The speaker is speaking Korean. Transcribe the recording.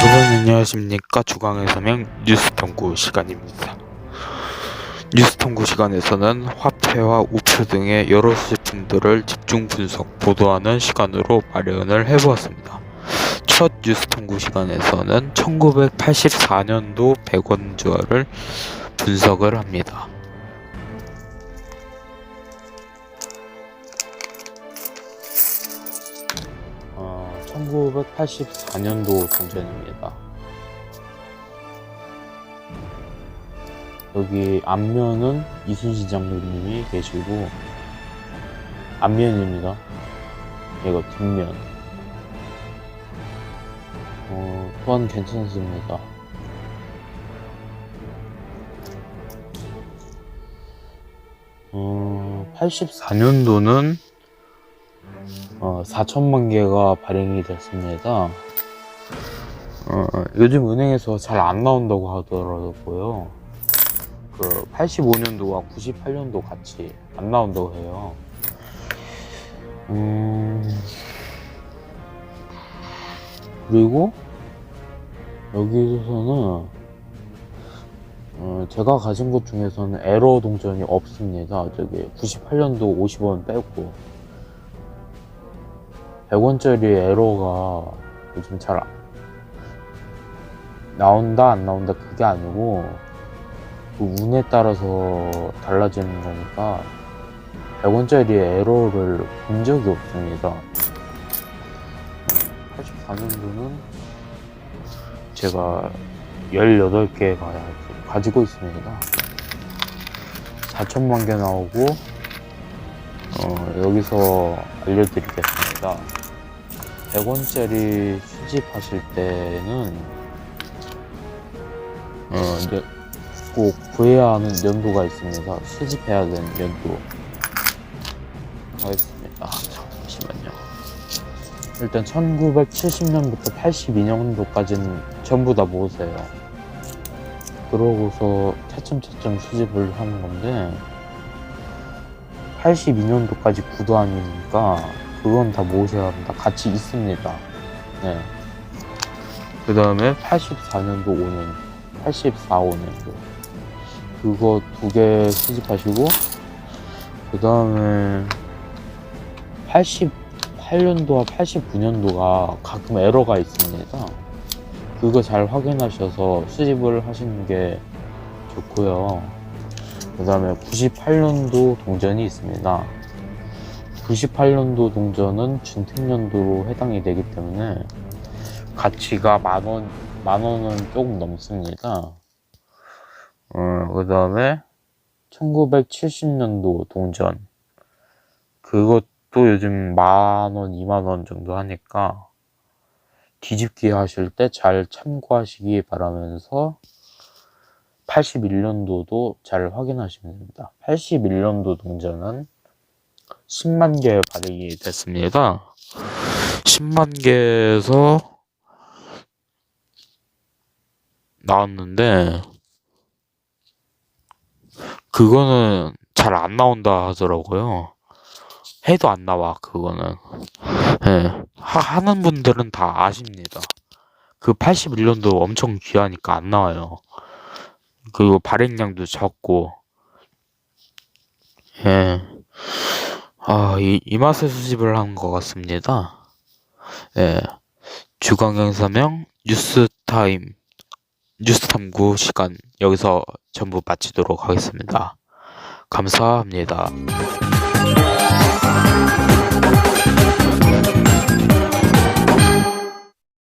안녕하십니까 주강의 서명 뉴스탐구 시간입니다. 뉴스탐구 시간에서는 화폐와 우표 등의 여러 수제품들을 집중 분석, 보도하는 시간으로 마련을 해보았습니다. 첫 뉴스탐구 시간에서는 1984년도 100원주화를 분석을 합니다. 1984년도 동전입니다. 여기 앞면은 이순신 장군님이 계시고 앞면입니다. 얘가 뒷면. 어, 또한 괜찮습니다. 어, 84년도는 어, 4천만 개가 발행이 됐습니다. 어, 요즘 은행에서 잘 안 나온다고 하더라고요. 그 85년도와 98년도 같이 안 나온다고 해요. 음, 그리고 여기서는 어, 제가 가진 것 중에서는 에러 동전이 없습니다. 저기 98년도 50원 빼고 100원짜리 에러가 요즘 잘 안- 나온다 안 나온다 그게 아니고 그 운에 따라서 달라지는 거니까 100원짜리 에러를 본 적이 없습니다. 84년도는 제가 18개 가지고 있습니다. 4천만 개 나오고 어, 여기서 알려드리겠습니다. 100원짜리 수집하실 때는 어, 꼭 구해야 하는 연도가 있습니다. 수집해야 되는 연도. 가겠습니다. 잠시만요. 일단 1970년부터 82년도까지는 전부 다 모으세요. 그러고서 차츰차츰 수집을 하는 건데 82년도까지 구도아니니까 그건 다 모으셔야 합니다. 같이 있습니다. 네. 그 다음에 84년도 5년, 84, 5년도. 그거 두 개 수집하시고, 그 다음에 88년도와 89년도가 가끔 에러가 있습니다. 그거 잘 확인하셔서 수집을 하시는 게 좋고요. 그 다음에 98년도 동전이 있습니다. 98년도 동전은 준택년도로 해당이 되기 때문에 가치가 만 원, 만 원은 조금 넘습니다. 어, 그 다음에 1970년도 동전. 그것도 요즘 만 원, 이만 원 정도 하니까 뒤집기 하실 때 잘 참고하시기 바라면서 81년도도 잘 확인하시면 됩니다. 81년도 동전은 10만 개 발행이 됐습니다. 10만 개에서 나왔는데 그거는 잘 안 나온다 하더라고요. 해도 안 나와 그거는. 예. 하, 하는 분들은 다 아십니다. 그 81년도 엄청 귀하니까 안 나와요. 그리고 발행량도 적고. 예. 아, 이, 이 맛의 수집을 한 것 같습니다. 예. 주간경사명 뉴스타임 뉴스탐구 시간 여기서 전부 마치도록 하겠습니다. 감사합니다.